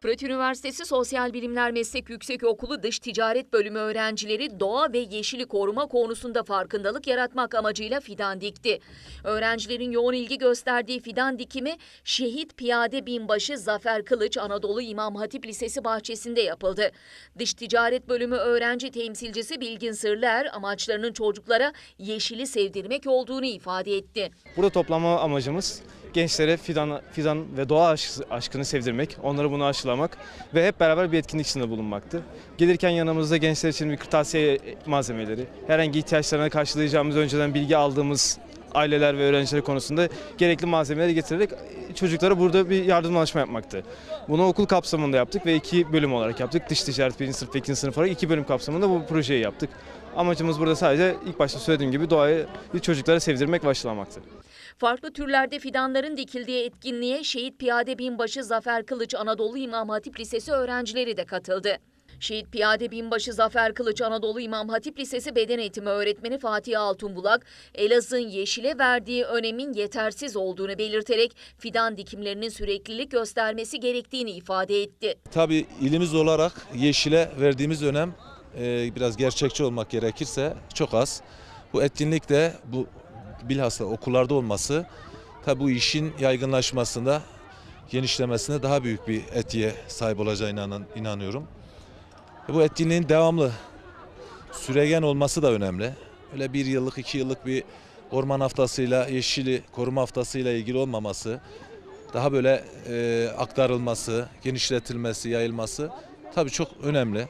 Fırat Üniversitesi Sosyal Bilimler Meslek Yüksekokulu Dış Ticaret Bölümü öğrencileri doğa ve yeşili koruma konusunda farkındalık yaratmak amacıyla fidan dikti. Öğrencilerin yoğun ilgi gösterdiği fidan dikimi Şehit Piyade Binbaşı Zafer Kılıç Anadolu İmam Hatip Lisesi bahçesinde yapıldı. Dış Ticaret Bölümü öğrenci temsilcisi Bilgin Sırlar amaçlarının çocuklara yeşili sevdirmek olduğunu ifade etti. Burada toplama amacımız gençlere fidan, fidan ve doğa aşkı- aşkını sevdirmek, onları bunu aşılamak ve hep beraber bir etkinlik içinde bulunmaktı. Gelirken yanımızda gençler için bir kırtasiye malzemeleri, herhangi ihtiyaçlarına karşılayacağımız önceden bilgi aldığımız aileler ve öğrenciler konusunda gerekli malzemeleri getirerek çocuklara burada bir yardımlaşma yapmaktı. Bunu okul kapsamında yaptık ve iki bölüm olarak yaptık. Dış ticaret 1. sınıf ve 2. sınıf olarak iki bölüm kapsamında bu projeyi yaptık. Amacımız burada sadece ilk başta söylediğim gibi doğayı çocuklara sevdirmek ve aşılamaktı. Farklı türlerde fidanların dikildiği etkinliğe Şehit Piyade Binbaşı Zafer Kılıç Anadolu İmam Hatip Lisesi öğrencileri de katıldı. Şehit Piyade Binbaşı Zafer Kılıç Anadolu İmam Hatip Lisesi Beden Eğitimi Öğretmeni Fatih Altunbulak, Elazığ'ın yeşile verdiği önemin yetersiz olduğunu belirterek fidan dikimlerinin süreklilik göstermesi gerektiğini ifade etti. Tabii ilimiz olarak yeşile verdiğimiz önem e, biraz gerçekçi olmak gerekirse çok az. Bu etkinlik de bu bilhassa okullarda olması tabii bu işin yaygınlaşmasında genişlemesine daha büyük bir etiye sahip olacağına inan- inanıyorum. E, Bu etkinliğin devamlı süregen olması da önemli. Öyle bir yıllık iki yıllık bir orman haftasıyla yeşili koruma haftasıyla ilgili olmaması daha böyle e, aktarılması, genişletilmesi, yayılması tabii çok önemli.